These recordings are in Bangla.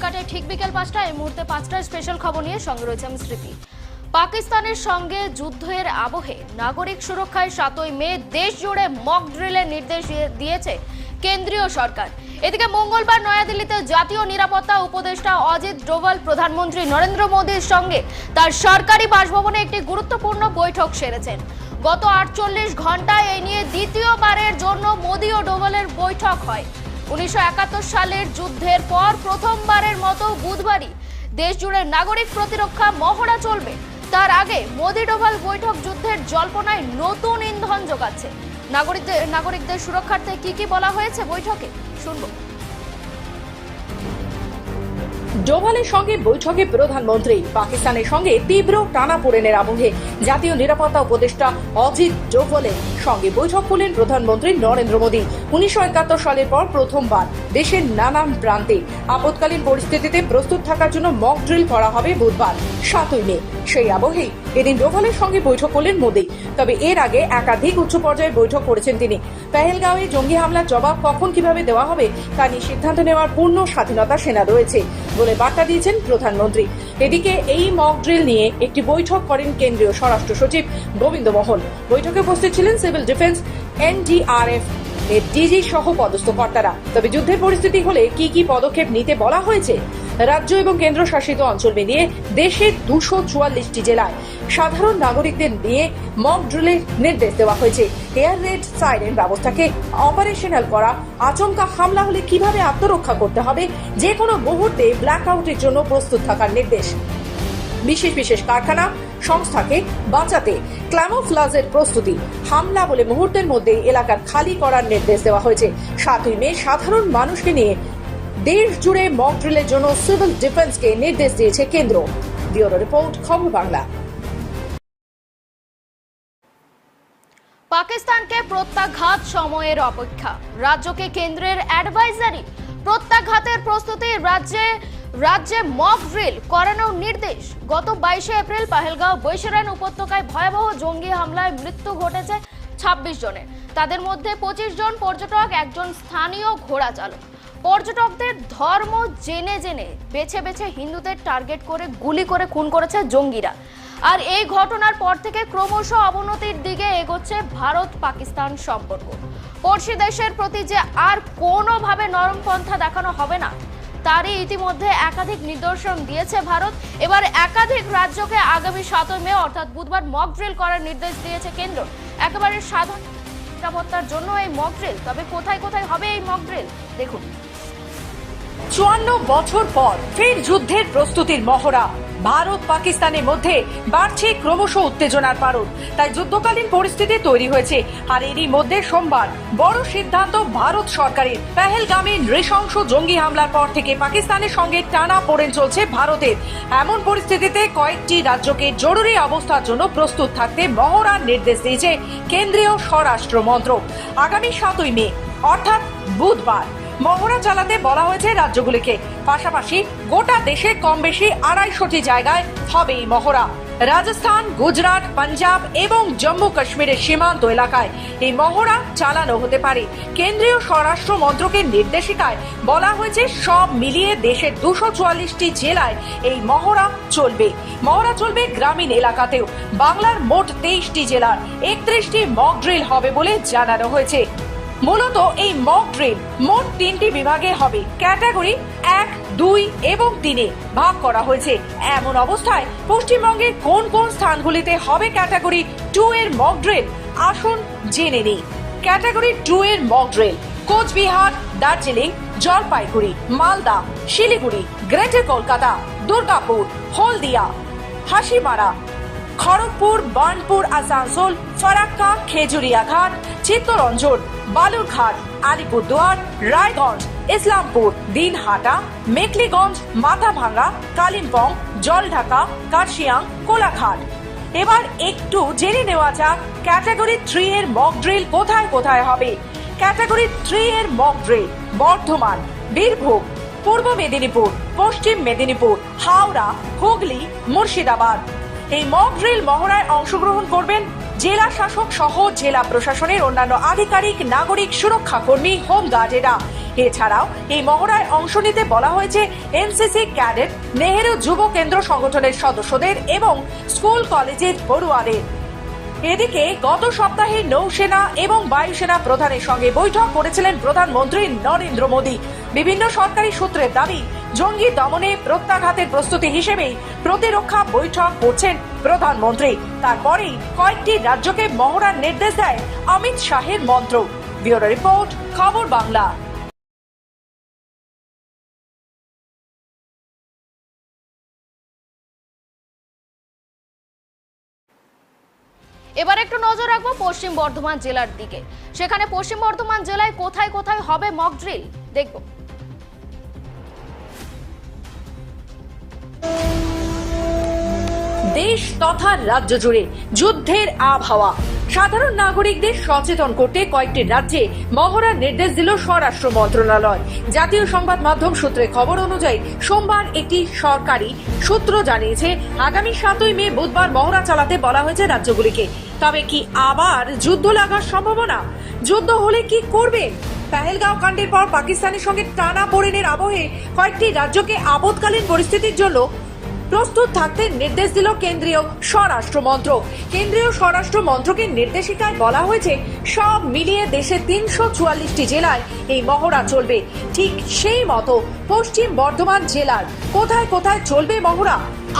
কাটে ঠিক বিকেল পাঁচটা এই মুহূর্তে পাঁচটায় স্পেশাল খবর নিয়ে সঙ্গে রয়েছে আমি স্মৃতি। পাকিস্তানের সঙ্গে যুদ্ধের আবহে নাগরিক সুরক্ষায় সাতই মে দেশ জুড়ে মক ড্রিলের নির্দেশ দিয়ে- দিয়েছে কেন্দ্রীয় সরকার। এদিকে মঙ্গলবার নয়াদিল্লিতে জাতীয় নিরাপত্তা উপদেষ্টা অজিত ডোভাল, প্রধানমন্ত্রী নরেন্দ্র মোদীর সঙ্গে তার সরকারি বাসভবনে একটি গুরুত্বপূর্ণ বৈঠক সেরেছেন। গত আটচল্লিশ ঘন্টায় এই নিয়ে দ্বিতীয়বারের জন্য মোদী ও ডোভালের বৈঠক হয়। উনিশশো একাত্তর সালের যুদ্ধের পর প্রথমবারের মতো বুধবারই দেশজুড়ে নাগরিক প্রতিরক্ষা মহড়া চলবে। তার আগে মোদি ডোভাল বৈঠক যুদ্ধের জল্পনায় নতুন ইন্ধন যোগাচ্ছে। নাগরিকদের নাগরিকদের সুরক্ষার্থে কি কি বলা হয়েছে বৈঠকে? শুনব। ডোভালের সঙ্গে বৈঠকে প্রধানমন্ত্রী পাকিস্তানের সঙ্গে তীব্র টানাপোড়েনের আবহে জাতীয় নিরাপত্তা উপদেষ্টা অজিত ডোভালের সঙ্গে বৈঠক করলেন প্রধানমন্ত্রী নরেন্দ্র মোদী। উনিশশো একাত্তর সালের পর প্রথমবার দেশের নানান প্রান্তে আপতকালীন পরিস্থিতিতে প্রস্তুত থাকার জন্য মক ড্রিল করা হবে বুধবার, সাতই মে। সেই আবহেই এদিন ডোভালের সঙ্গে বৈঠক করলেন মোদী। তবে এর আগে একাধিক উচ্চ পর্যায়ে বৈঠক করেছেন তিনি। পেহেলগাঁওয়ে জঙ্গি হামলার জবাব কখন কীভাবে দেওয়া হবে, তা নিয়ে সিদ্ধান্ত নেওয়ার পূর্ণ স্বাধীনতা সেনা রয়েছে বলে বার্তা দিয়েছেন প্রধানমন্ত্রী। এদিকে এই মক ড্রিল নিয়ে একটি বৈঠক করেন কেন্দ্রীয় স্বরাষ্ট্র সচিব গোবিন্দ মোহন বৈঠকে উপস্থিত ছিলেন সিভিল ডিফেন্স এনডিআরএফ এর ডিজি সহ পদস্থ কর্তারা। তবে যুদ্ধের পরিস্থিতি হলে কি কি পদক্ষেপ নিতে বলা হয়েছে রাজ্য এবং কেন্দ্র শাসিত অঞ্চল মিলিয়ে দেশের দুশো চুয়াল্লিশটি জেলায় সাধারণ নাগরিকদের নিয়ে মক ড্রিলের নির্দেশ দেওয়া হয়েছে। এয়ার রেড সাইরেন ব্যবস্থাকে অপারেশনাল করা, আচমকা হামলা হলে কীভাবে আত্মরক্ষা করতে হবে যে কোনো মুহূর্তে ব্ল্যাক আউটের জন্য প্রস্তুত থাকার নির্দেশ। বিশেষ বিশেষ কারখানা সংস্থাকে বাঁচাতে ক্ল্যামোফ্লাজের প্রস্তুতি, হামলা বলে মুহূর্তের মধ্যে এলাকার খালি করার নির্দেশ দেওয়া হয়েছে। সাতই মে সাধারণ মানুষকে নিয়ে দেশ জুড়ে মক ড্রিলের জন্য সিভিল ডিফেন্সকে নির্দেশ দিয়েছে কেন্দ্র। ব্যুরো রিপোর্ট খবর বাংলা। পাকিস্তানকে প্রত্যাঘাত সময়ের অপেক্ষা। রাজ্যকে কেন্দ্রের অ্যাডভাইজারি প্রত্যাঘাতের প্রস্তুতি রাজ্যে রাজ্যে মক ড্রিল করানোর নির্দেশ। গত বাইশে এপ্রিল পাহেলগাঁও বৈশারান উপত্যকায় ভয়াবহ জঙ্গি হামলায় মৃত্যু ঘটেছে ছাব্বিশ জনের। তাদের মধ্যে পঁচিশ জন পর্যটক, একজন স্থানীয় ঘোড়া চালক পর্যটকদের ধর্ম জেনে জেনে বেছে বেছে হিন্দুদের টার্গেট করে গুলি করে খুন করেছে জঙ্গিরা। আর এই ঘটনার পর থেকে ক্রমশ অবনতির দিকে এগোচ্ছে ভারত পাকিস্তান সম্পর্ক। পড়শি দেশের প্রতি যে আর কোনোভাবে নরম পন্থা দেখানো হবে না, তারই ইতিমধ্যে একাধিক নিদর্শন দিয়েছে ভারত। এবার একাধিক রাজ্যকে আগামী সাতই মে, অর্থাৎ বুধবার মক ড্রিল করার নির্দেশ দিয়েছে কেন্দ্র। একেবারে সাধারণ নিরাপত্তার জন্য এই মক ড্রিল তবে কোথায় কোথায় হবে এই মক ড্রিল দেখুন। চুয়ান্ন বছর পর ফের যুদ্ধের প্রস্তুতির মহড়া। ভারত পাকিস্তানের মধ্যে বাড়ছে ক্রমশ উত্তেজনার পারদ। তাই যুদ্ধকালীন পরিস্থিতি তৈরি হয়েছে। আর এরই মধ্যে সোমবার বড় সিদ্ধান্ত ভারত সরকারের। পেহেলগামে নৃশংস জঙ্গি হামলার পর থেকে পাকিস্তানের সঙ্গে টানা পড়েন চলছে ভারতের। এমন পরিস্থিতিতে কয়েকটি রাজ্যকে জরুরি অবস্থার জন্য প্রস্তুত থাকতে মহড়ার নির্দেশ দিয়েছে কেন্দ্রীয় স্বরাষ্ট্র মন্ত্রক। আগামী সাতই মে, অর্থাৎ বুধবার। মহড়া চালাতে বলা হয়েছে রাজ্যগুলিকে। পাশাপাশি গোটা দেশে কম বেশি আড়াইশোটি জায়গায় হবে এই মহড়া। রাজস্থান, গুজরাট, পাঞ্জাব এবং জম্মু কাশ্মীরের সীমান্ত এলাকায় এই মহড়া চালানো হতে পারে। কেন্দ্রীয় স্বরাষ্ট্র মন্ত্রকের নির্দেশিকায় বলা হয়েছে, সব মিলিয়ে দেশের দুশো চুয়াল্লিশটি জেলায় এই মহড়া চলবে। মহড়া চলবে গ্রামীণ এলাকাতেও। বাংলার মোট তেইশটি জেলার একত্রিশটি মক ড্রিল হবে বলে জানানো হয়েছে। মূলত এই মক ড্রিল মোট তিনটি বিভাগে হবে। ক্যাটাগরি এক, দুই এবং তিনে ভাগ করা হয়েছে। এমন অবস্থায় পশ্চিমবঙ্গে কোন কোন স্থানগুলিতে হবে ক্যাটাগরি টু এর মক ড্রিল আসুন জেনে নিই। ক্যাটাগরি টু এর mock drill Cooch Behar, Darjeeling, Jalpaiguri, Malda, Siliguri, greater Kolkata, Durgapur, Haldia, Hasimara Kharagpur, Burnpur, Asansol Farakka Khejuriaghat, Chittaranjan, Balurghat, Alipurduar, Raiganj, Islampur, Dinhata, Mekliganj, Mathabhanga, Kalimpong, Jaldhaka, Kurseong, Kolaghat. এবার একটু জেনে নেওয়া যাক, ক্যাটাগরি থ্রি এর মক ড্রিল কোথায় কোথায় হবে? ক্যাটাগরি থ্রি এর মক ড্রিল বর্ধমান, বীরভূম, পূর্ব মেদিনীপুর, পশ্চিম মেদিনীপুর, হাওড়া, হুগলি, মুর্শিদাবাদ। এই মক ড্রিল মহড়ায় অংশগ্রহণ করবেন জেলা শাসক সহ জেলা প্রশাসনের অন্যান্য আধিকারিক, নাগরিক সুরক্ষা কর্মী হোমগার্ডেরা এছাড়াও এই মহড়ায় অংশ নিতে বলা হয়েছে এনসিসি ক্যাডেট, নেহেরু যুব কেন্দ্র সংগঠনের সদস্যদের এবং স্কুল কলেজের পড়ুয়াদের। এদিকে গত সপ্তাহে নৌসেনা এবং বায়ুসেনা প্রধানের সঙ্গে বৈঠক করেছিলেন প্রধানমন্ত্রী নরেন্দ্র মোদী। বিভিন্ন সরকারি সূত্রের দাবি জঙ্গি দমনে প্রত্যাঘাতের প্রস্তুতি হিসেবেই প্রতিরক্ষা বৈঠক করছেন প্রধানমন্ত্রী। তারপরেই কয়েকটি রাজ্যকে মহড়ার নির্দেশ দেয় অমিত শাহের মন্ত্র। ব্যুরো রিপোর্ট, খবর বাংলা। এবার একটু নজর রাখব পশ্চিম বর্ধমান জেলার দিকে। সেখানে পশ্চিম বর্ধমান জেলায় কোথায় কোথায় হবে মক ড্রিল দেখব। দেশ তথা রাজ্য জুড়ে যুদ্ধের আবহাওয়া। সাধারণ নাগরিকদের সচেতন করতে কয়েকটি রাজ্যে মহড়ার নির্দেশ দিল স্বরাষ্ট্র মন্ত্রণালয়। জাতীয় সংবাদ মাধ্যম সূত্রে খবর অনুযায়ী, সোমবার একটি সরকারি সূত্র জানিয়েছে, আগামী সাতই মে বুধবার মহড়া চালাতে বলা হয়েছে রাজ্যগুলিকে। তবে কি আবার যুদ্ধ লাগার সম্ভাবনা? যুদ্ধ হলে কি করবে? পেহেলগাঁও কাণ্ডের পর পাকিস্তানের সঙ্গে টানা পড়েনের আবহে কয়েকটি রাজ্যকে আপদকালীন পরিস্থিতির জন্য প্রস্তুত থাকতে নির্দেশ দিল কেন্দ্রীয় স্বরাষ্ট্র মন্ত্রক। কেন্দ্রীয় স্বরাষ্ট্র মন্ত্রকের নির্দেশিকায় বলা হয়েছে, সব মিলিয়ে দেশে তিনশো চুয়াল্লিশটি জেলায় এই মহড়া চলবে। ঠিক সেই মতো পশ্চিম বর্ধমান জেলার কোথায় কোথায় চলবে মহড়া,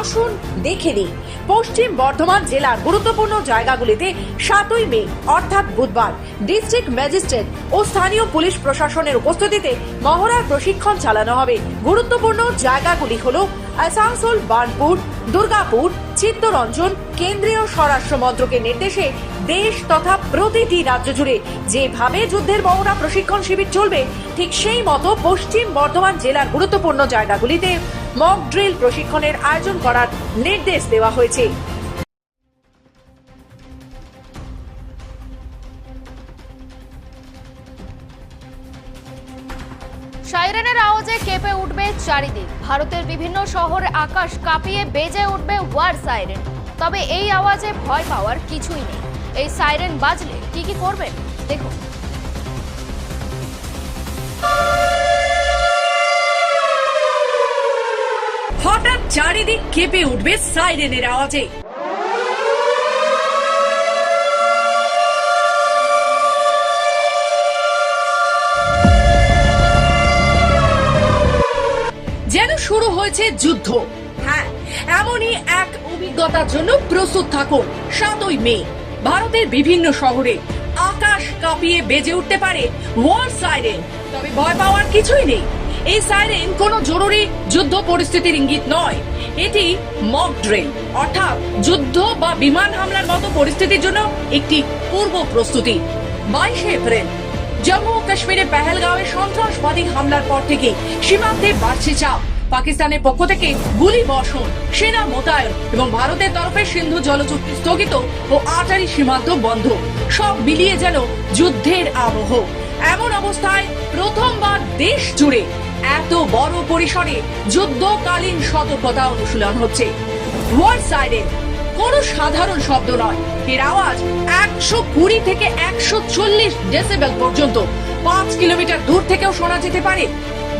আসুন দেখে নিই। পশ্চিম বর্ধমান জেলার গুরুত্বপূর্ণ জায়গাগুলিতে সাতই মে, অর্থাৎ বুধবার, ডিস্ট্রিক্ট ম্যাজিস্ট্রেট ও স্থানীয় পুলিশ প্রশাসনের উপস্থিতিতে মহড়ার প্রশিক্ষণ চালানো হবে। গুরুত্বপূর্ণ জায়গাগুলি হলো আসানসোল, বার্নপুর, দুর্গাপুর, চিত্তরঞ্জন, কেন্দ্রীয় স্বরাষ্ট্র মন্ত্রকের নির্দেশে দেশ তথা প্রতিটি রাজ্য জুড়ে যেভাবে যুদ্ধের মহড়া প্রশিক্ষণ শিবির চলবে, ঠিক সেই মতো পশ্চিম বর্ধমান জেলার গুরুত্বপূর্ণ জায়গাগুলিতে মক ড্রিল প্রশিক্ষণের আয়োজন করার নির্দেশ দেওয়া হয়েছে। সাইরেনের কেঁপে উঠবে চারিদিক। ভারতের বিভিন্ন শহরে আকাশ কাঁপিয়ে বেজে উঠবে ওয়ার সাইরেন। তবে এই আওয়াজে ভয় পাওয়ার কিছুই নেই। এই সাইরেন বাজলে কি কি করবেন? দেখুন। হঠাৎ চারিদিক কেঁপে উঠবে সাইরেনের আওয়াজে। শুরু হয়েছে যুদ্ধ। হ্যাঁ এমনই এক অভিজ্ঞতার জন্য প্রস্তুত থাকুন সাতই মে। ভারতের বিভিন্ন শহরে আকাশ কাঁপিয়ে বেজে উঠতে পারে ওয়ার সাইরেন তবে ভয় পাওয়ার কিছুই নেই। এই সাইরেন কোনো জরুরি যুদ্ধ পরিস্থিতির ইঙ্গিত নয়। এটি মক ড্রিল অর্থাৎ যুদ্ধ বা বিমান হামলার মতো পরিস্থিতির জন্য একটি পূর্ব প্রস্তুতি। বাইশে এপ্রিল, জম্মু ও কাশ্মীরে পেহেলগাঁওয়ে সন্ত্রাসবাদী হামলার পর থেকে সীমান্তে বাড়ছে চাপ। পাকিস্তানের পক্ষ থেকে গুলি বর্ষণ, সেনা মোতায়েন এবং ভারতের তরফে সিন্ধু জলচুক্তি স্থগিত ও আটারি সীমান্ত বন্ধ। সব মিলিয়ে যেন যুদ্ধের আবহ। এমন অবস্থায় প্রথমবার দেশ জুড়ে এত বড় পরিসরে যুদ্ধকালীন সতর্কতা অনুশীলন হচ্ছে। কোনো সাধারণ শব্দ নয়। এর আওয়াজ একশো কুড়ি থেকে একশো চল্লিশ ডেসিবেল পর্যন্ত। পাঁচ কিলোমিটার দূর থেকেও শোনা যেতে পারে।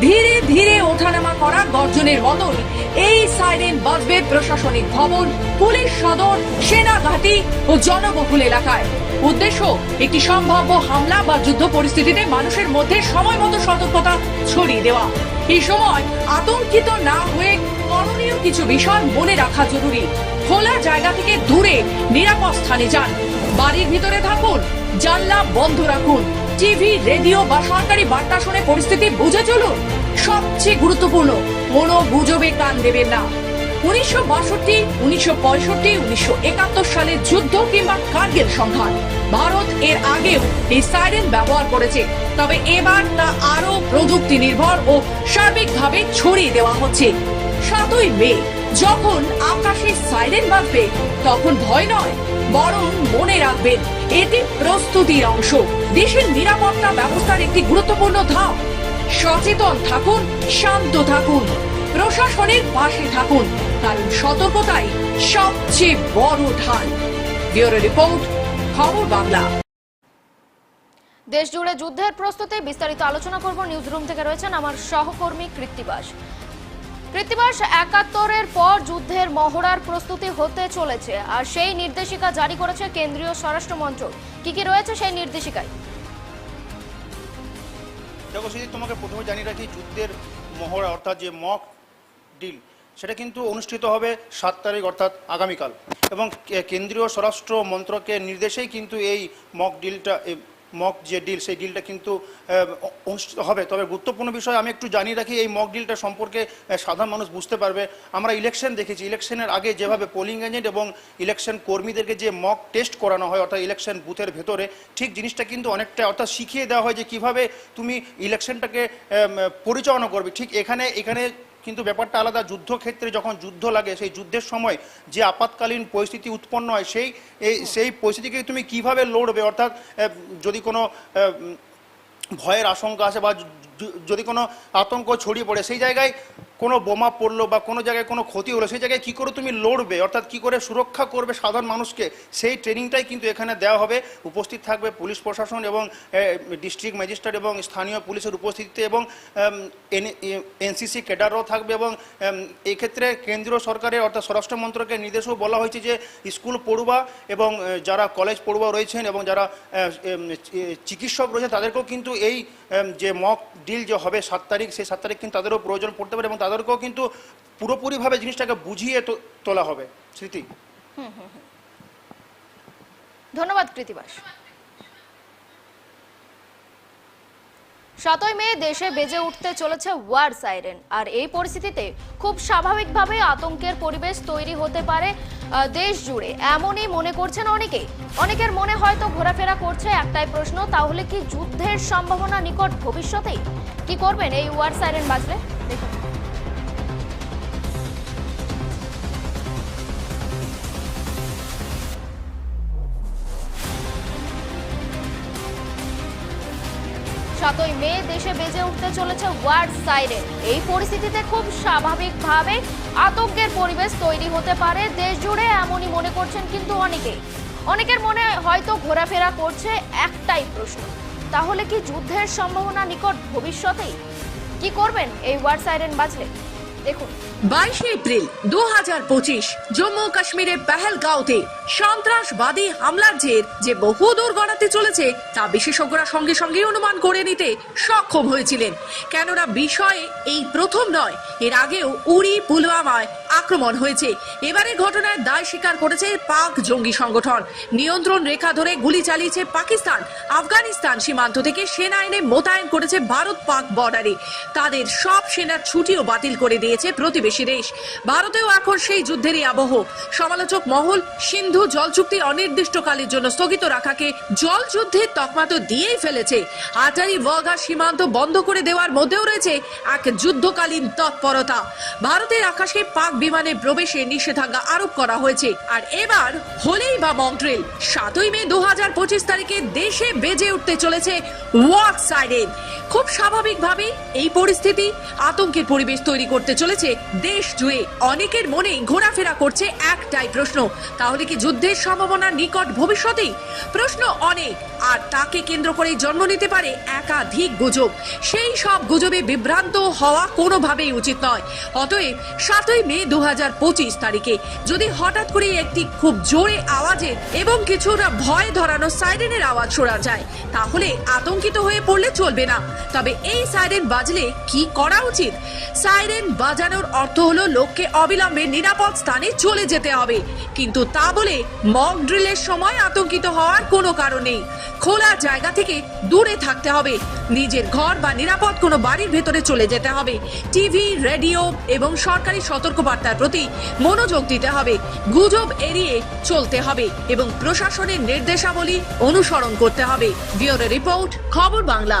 ধীরে ধীরে ওঠানামা করা গর্জনের মতন এই সাইরেন বাজবে প্রশাসনিক ভবন, পুলিশ সদর, সেনা ঘাঁটি ও জনবহুল এলাকায়। উদ্দেশ্য, একটি সম্ভাব্য হামলা বা যুদ্ধ পরিস্থিতিতে মানুষের মধ্যে সময় মতো সতর্কতা ছড়িয়ে দেওয়া। এই সময় আতঙ্কিত না হয়ে করণীয় কিছু বিষয় মনে রাখা জরুরি। খোলা জায়গা থেকে দূরে, নিরাপদ স্থানে যান। বাড়ির ভিতরে থাকুন, জানলা বন্ধ রাখুন। টিভি, রেডিও বা সরকারি বার্তা শুনে পরিস্থিতি বুঝে চলুন। সবচেয়ে গুরুত্বপূর্ণ, কোনো গুজবে কান দেবেন না। উনিশশো বাষট্টি, উনিশশো পঁয়ষট্টি, উনিশশো একাত্তর সালের যুদ্ধ কিংবা কার্গিল সংঘাত। ভারত এর আগেও এই সাইরেন ব্যবহার করেছে। তবে এবার তা আরও প্রযুক্তি নির্ভর ও সার্বিকভাবে ছড়িয়ে দেওয়া হচ্ছে। সাতই মে যখন আকাশে সাইরেন বাজবে, তখন ভয় নয়, বরং মনে রাখবেন এটি প্রস্তুতির অংশ। দেশের নিরাপত্তা ব্যবস্থার একটি গুরুত্বপূর্ণ ধাপ। সচেতন থাকুন, শান্ত থাকুন, প্রশাসনের পাশে থাকুন, কারণ সতর্কতাই সবচেয়ে বড় ঢাল ব্যুরো রিপোর্ট, খবর বাংলা। দেশ জুড়ে যুদ্ধের প্রস্তুতি, বিস্তারিত আলোচনা করব নিউজ রুম থেকে রয়েছেন আমার সহকর্মী কৃত্তিবাস। কৃত্তিবাস একাত্তরের পর যুদ্ধের মহড়ার প্রস্তুতি হতে চলেছে, আর সেই নির্দেশিকা জারি করেছে কেন্দ্রীয় স্বরাষ্ট্র মন্ত্রক। কি কি রয়েছে সেই নির্দেশিকায়? দেখো সেদিন তোমাকে প্রথমে জানিয়ে রাখি, যুদ্ধের মহড়া, অর্থাৎ যে মক ডিল সেটা কিন্তু অনুষ্ঠিত হবে সাত তারিখ, অর্থাৎ আগামীকাল। এবং কেন্দ্রীয় স্বরাষ্ট্র মন্ত্রকের নির্দেশেই কিন্তু এই মক ডিলটা মক যে ডিল সেই ডিলটা কিন্তু অনুষ্ঠিত হবে। তবে গুরুত্বপূর্ণ বিষয় আমি একটু জানিয়ে রাখি, এই মক ডিলটা সম্পর্কে সাধারণ মানুষ বুঝতে পারবে। আমরা ইলেকশন দেখেছি। ইলেকশনের আগে যেভাবে পোলিং এজেন্ট এবং ইলেকশন কর্মীদেরকে যে মক টেস্ট করানো হয়, অর্থাৎ ইলেকশন বুথের ভেতরে, ঠিক জিনিসটা কিন্তু অনেকটা, অর্থাৎ শিখিয়ে দেওয়া হয় যে কীভাবে তুমি ইলেকশনটাকে পরিচালনা করবে। ঠিক এখানে এখানে কিন্তু ব্যাপারটা আলাদা। যুদ্ধক্ষেত্রে যখন যুদ্ধ লাগে, সেই যুদ্ধের সময় যে আপাতকালীন পরিস্থিতি উৎপন্ন হয়, সেই সেই পরিস্থিতিকে তুমি কীভাবে লড়বে? অর্থাৎ যদি কোনো ভয়ের আশঙ্কা আছে বা যদি কোনো আতঙ্ক ছড়িয়ে পড়ে, সেই জায়গায় কোনো বোমা পড়ল বা কোনো জায়গায় কোনো ক্ষতি হলো, সেই জায়গায় কী করে তুমি লড়বে? অর্থাৎ কী করে সুরক্ষা করবে সাধারণ মানুষকে? সেই ট্রেনিংটাই কিন্তু এখানে দেওয়া হবে। উপস্থিত থাকবে পুলিশ প্রশাসন এবং ডিস্ট্রিক্ট ম্যাজিস্ট্রেট এবং স্থানীয় পুলিশের উপস্থিতিতে এবং এনসিসি ক্যাডারও থাকবে এবং এক্ষেত্রে কেন্দ্রীয় সরকারের অর্থাৎ স্বরাষ্ট্র মন্ত্রকের নির্দেশেও বলা হয়েছে যে, স্কুল পড়ুয়া এবং যারা কলেজ পড়ুয়া রয়েছেন এবং যারা চিকিৎসক রয়েছেন, তাদেরকেও কিন্তু এই যে মক ডিল যে হবে সাত তারিখ, সেই সাত তারিখ কিন্তু তাদেরও প্রয়োজন পড়তে পারে এবং তাদেরকেও কিন্তু পুরোপুরিভাবে জিনিসটাকে বুঝিয়ে তোলা হবে। স্মৃতি। ধন্যবাদ, কৃতিবাস। সাতই মে দেশে বেজে উঠতে চলেছে ওয়ার সাইরেন। আর এই পরিস্থিতিতে খুব স্বাভাবিকভাবে আতঙ্কের পরিবেশ তৈরি হতে পারে দেশ জুড়ে। এমনই মনে করছেন অনেকে অনেকের মনে হয়তো ঘোরাফেরা করছে একটাই প্রশ্ন, তাহলে কি যুদ্ধের সম্ভাবনা নিকট ভবিষ্যতেই? কি করবেন এই ওয়ার সাইরেন বাজলে? দেখুন। সাতই মে দেশে বেজে উঠতে চলেছে ওয়ার্ড সাইরে এই পরিস্থিতিতে খুব স্বাভাবিকভাবে আতঙ্কের পরিবেশ তৈরি হতে পারে দেশ জুড়ে এমনই মনে করছেন কিন্তু অনেকেই। অনেকের মনে হয়তো ঘোরাফেরা করছে একটাই প্রশ্ন, তাহলে কি যুদ্ধের সম্ভাবনা নিকট ভবিষ্যতেই? কি করবেন এই ওয়ার্ড সাইরেন বাজলে দেখুন। বাইশে এপ্রিল দু হাজার পঁচিশ জম্মু কাশ্মীরের পেহেলগাঁওতে সন্ত্রাসবাদী হামলার জের যে বহু দূর গড়াতে চলেছে, তা বিশেষজ্ঞরা সঙ্গে সঙ্গে অনুমান করে নিতে সক্ষম হয়েছিলেন। কেননা বিষয়ে এই প্রথম নয়, এর আগেও উড়ি পুলওয়ামায় আক্রমণ হয়েছে। এবারে ঘটনায় দায় স্বীকার করেছে পাক জঙ্গি সংগঠন। নিয়ন্ত্রণ রেখা ধরে গুলি চালিয়েছে পাকিস্তান। আফগানিস্তান সীমান্ত থেকে সেনা এনে মোতায়েন করেছে ভারত পাক বর্ডারে। তাদের সব সেনার ছুটিও বাতিল করে দিয়েছে প্রতিবেশী দেশ। ভারতেও এখন সেই যুদ্ধেরই আবহ। সমালোচক মহল সিন্ধু জল চুক্তি অনির্দিষ্টকালের জন্য স্থগিত রাখাকে জল যুদ্ধের তকমা তো দিয়েই ফেলেছে। আটারি ওয়াঘা সীমান্ত বন্ধ করে দেওয়ার মধ্যেও রয়েছে এক যুদ্ধকালীন তৎপরতা। ভারতের আকাশে পাক বিমানে প্রবেশে নিষেধাজ্ঞা আরোপ করা হয়েছে। আর এবার হলেই বা মন্ট্রেল সাতই মে দু হাজার পঁচিশ তারিখে দেশে বেজে উঠতে চলেছে ওয়াক সাইডেন খুব স্বাভাবিকভাবেই এই পরিস্থিতি আতঙ্কের পরিবেশ তৈরি করতে চলেছে দেশ জুড়ে অনেকের মনে ঘোরাফেরা করছে একটাই প্রশ্ন, তাহলে কি যুদ্ধের সম্ভাবনা নিকট ভবিষ্যতেই? প্রশ্ন অনেক, আর তাকে কেন্দ্র করে জন্ম নিতে পারে একাধিক গুজব। সেই সব গুজবে বিভ্রান্ত হওয়া কোনোভাবেই উচিত নয়। অতএব সাতই মে দু পঁচিশ তারিখে যদি হঠাৎ করে একটি খুব জোরে আওয়াজে এবং কিছুটা ভয় ধরানো সাইরেনের আওয়াজ শোনা যায়, তাহলে আতঙ্কিত হয়ে পড়লে চলবে না। তবে এই সাইরেন বাজলে কি করা উচিত? সাইরেন বাজানোর অর্থ হলো লোককে অবিলম্বে নিরাপদ স্থানে চলে যেতে হবে। কিন্তু তা বলে মক ড্রিলের সময় আতঙ্কিত হওয়ার কোনো কারণ নেই। খোলা জায়গা থেকে দূরে থাকতে হবে। নিজের ঘর বা নিরাপদ কোনো বাড়ির ভেতরে চলে যেতে হবে। টিভি, রেডিও এবং সরকারি সতর্কবার্তার প্রতি মনোযোগ দিতে হবে। গুজব এড়িয়ে চলতে হবে এবং প্রশাসনের নির্দেশাবলী অনুসরণ করতে হবে। ব্যুরো রিপোর্ট, খবর বাংলা।